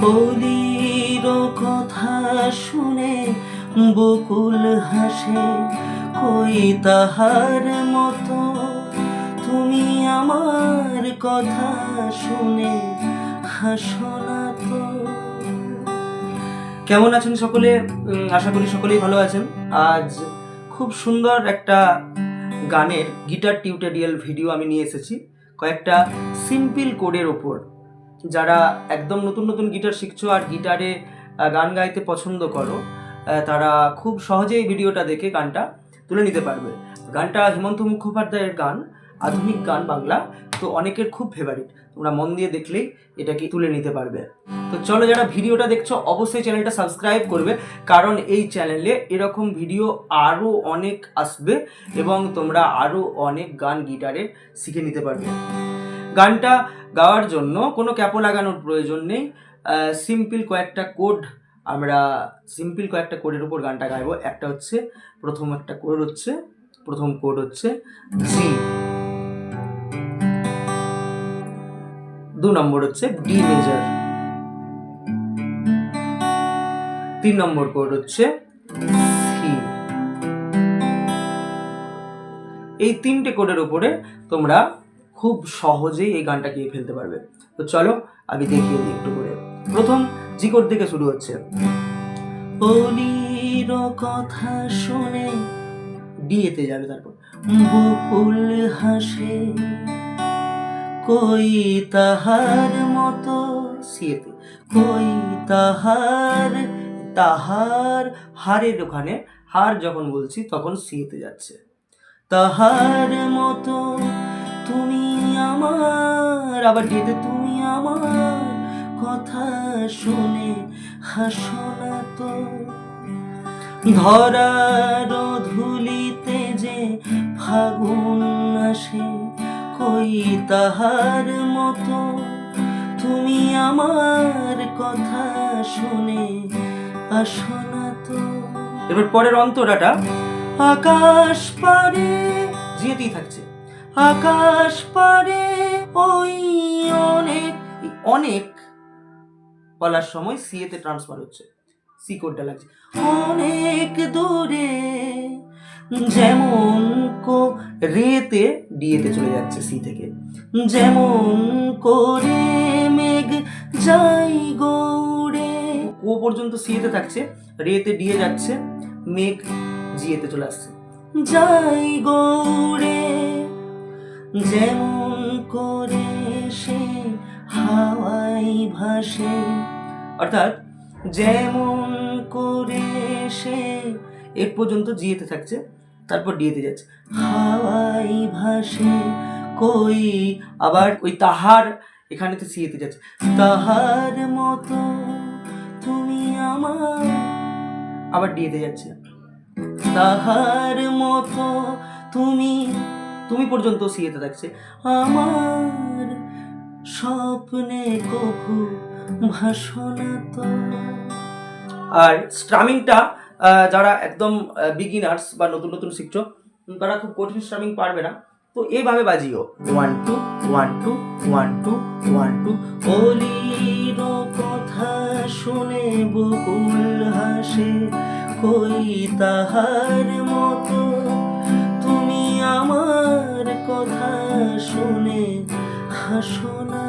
কলির কথা শুনে বকুল হাসে, কই তাহার মতো? তুমি আমার কথা শুনে হাসো না তো। কেমন আছেন সকলে? আশা করি সকলেই ভালো আছেন। আজ খুব সুন্দর একটা গানের গিটার টিউটোরিয়াল ভিডিও আমি নিয়ে এসেছি। কয়েকটা সিম্পল কোডের ওপর। যারা একদম নতুন নতুন গিটার শিখছো আর গিটারে গান গাইতে পছন্দ করো তারা খুব সহজেই ভিডিওটা দেখে গানটা তুলে নিতে পারবে। গানটা হেমন্ত মুখোপাধ্যায়ের গান, আধুনিক গান বাংলা, তো অনেকের খুব ফেভারিট তোমরা মন দিয়ে দেখলেই এটাকে তুলে নিতে পারবে। তো চলো যারা ভিডিওটা দেখছ, অবশ্যই চ্যানেলটা সাবস্ক্রাইব করবে, কারণ এই চ্যানেলে এরকম ভিডিও আরও অনেক আসবে এবং তোমরা আরও অনেক গান গিটারে শিখে নিতে পারবে। গানটা গাওয়ার জন্য কোনো ক্যাপো লাগানোর প্রয়োজন নেই। সিম্পল কয়েকটা কোড আমরা সিম্পল কয়েকটা কোডের উপর গানটা গাইবো। একটা হচ্ছে, প্রথম একটা কোড হচ্ছে, প্রথম কোড হচ্ছে জি দু নম্বর হচ্ছে ডি মেজর তিন নম্বর কোড হচ্ছে এই তিনটে কোডের উপরে তোমরা খুব সহজেই এই গানটা গিয়ে ফেলতে পারবে। তো চলো, আগে দেখিয়ে দিই একটু করে। প্রথম জি কোড থেকে শুরু হচ্ছে। কথা শুনে ডিএতে যাবে তারপর। বকুল হাসে, কই তাহার মতো? সিয়েতে কই তাহার? তাহার হারের ওখানে হার যখন বলছি তখন সিয়েতে যাচ্ছে। তাহার মতো তুমি আমার, আবার ডিতে তুমি আমার কথা শুনে হাসো না তো। ধরার ধুলিতে যে ফাগুন আসে, কই তাহার মতো? তুমি আমার কথা শুনে আসো না তো। এবার পরের অন্তরাটা আকাশ পারে যেতেই থাকছে। আকাশ পারে ওই অনেক অনেক বলার সময় সিএতে ট্রান্সফার হচ্ছে সি কোডটা লাগছে। অনেক দূরে, যেমন কো রেতে ডিএতে চলে যাচ্ছে সি থেকে। যেমন করে মেঘ যাই গৌড়ে। ও পর্যন্ত সিএতে থাকছে রেতে ডিএ যাচ্ছে, মেঘ জিএতে চলে আসছে। যাই গৌড়ে। যেমন করে সে হাওয়াই ভাসে। অর্থাৎ যেমন করে সে, এ পর্যন্ত জিয়েতে থাকছে, তারপর ডিয়েতে যাচ্ছে। হাওয়াই ভাসে, কই আবার ওই তাহার এখানে তো সিয়েতে যাচ্ছে। তাহার মতো তুমি আমার, আবার ডিয়েতে যাচ্ছে। তাহার মতো তুমি তুমি পর্যন্ত সিয়েতে থাকছে। আমার স্বপ্নে কভু ভাসনা আর স্ট্রামিংটা যারা একদম বিগিনার্স বা নতুন নতুন শিখছো তারা খুব কঠিন স্ট্রামিং পারবে না। তো এইভাবে বাজিও। One two one two one two one two অলির কথা শুনে বকুল হাসে, কই তাহার মতো কথা শুনে হাসো না